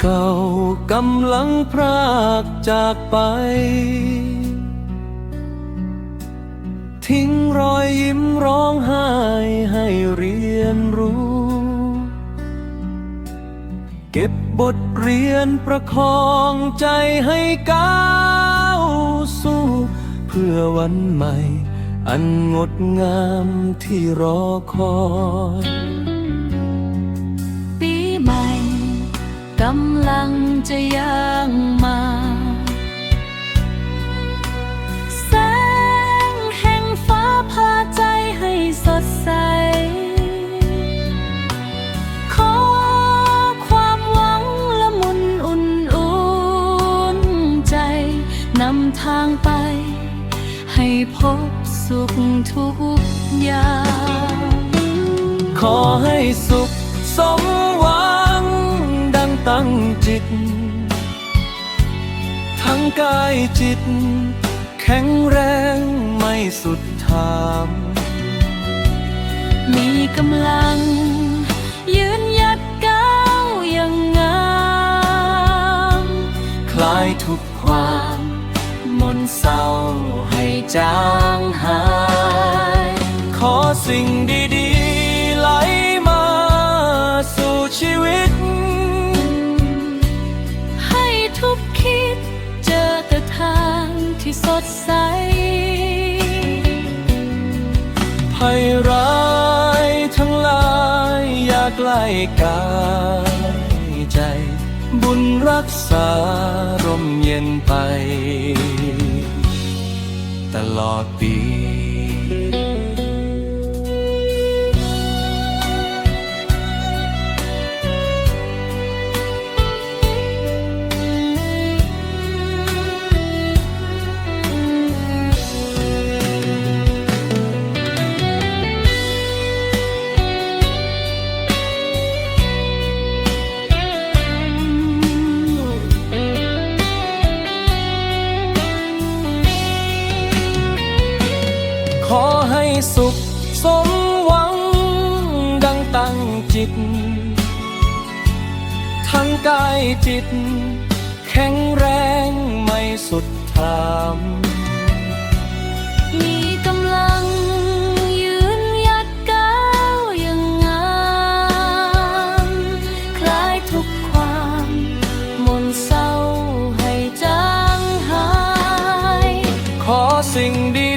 เก่ากำลังพรากจากไป ทิ้งรอยยิ้มร้องไห้ให้เรียนรู้ เก็บบทเรียนประคองใจให้ก้าวสู้ เพื่อวันใหม่ อันงดงามที่รอคอยำลังจะย่างมาแสงแห่งฟ้าพาใจให้สดใส ขอความหวังละมุนอุ่นอุ่นใจ นำทางไป ให้พบสุขทุกอย่างขอให้สุขสมหวัง ดังตั้งจิต ทั้งกายจิต แข็งแรงไม่สุดทางมีกำลัง ยืนหยัดก้าวอย่างงามคลายทุกความมนต์เศร้าให้จางหาย ขอสิ่งดีๆ ไหลมาสู่ชีวิต ที่สดใสภัยร้ายทั้งหลายอย่าใกล้กายใจ บุญรักษาร่มเย็นไป ตลอดปี ขอให้สุขสมหวังดังตั้งจิต ทั้งกายจิต แข็งแรงไม่สุดทามมีกำลังยืนยัดก้าวย่างงามคลายทุกความมนต์เศร้าให้จางหาย ขอสิ่งดี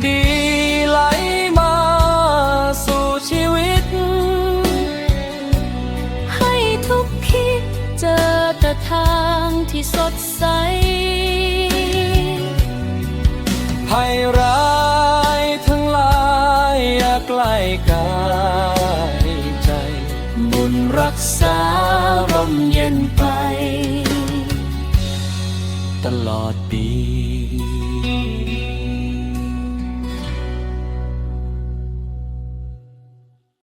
ที่สดใสภัยร้ายทั้งหลายอย่าใกล้กายใจ บุญรักษาร่มเย็นไป ตลอดปี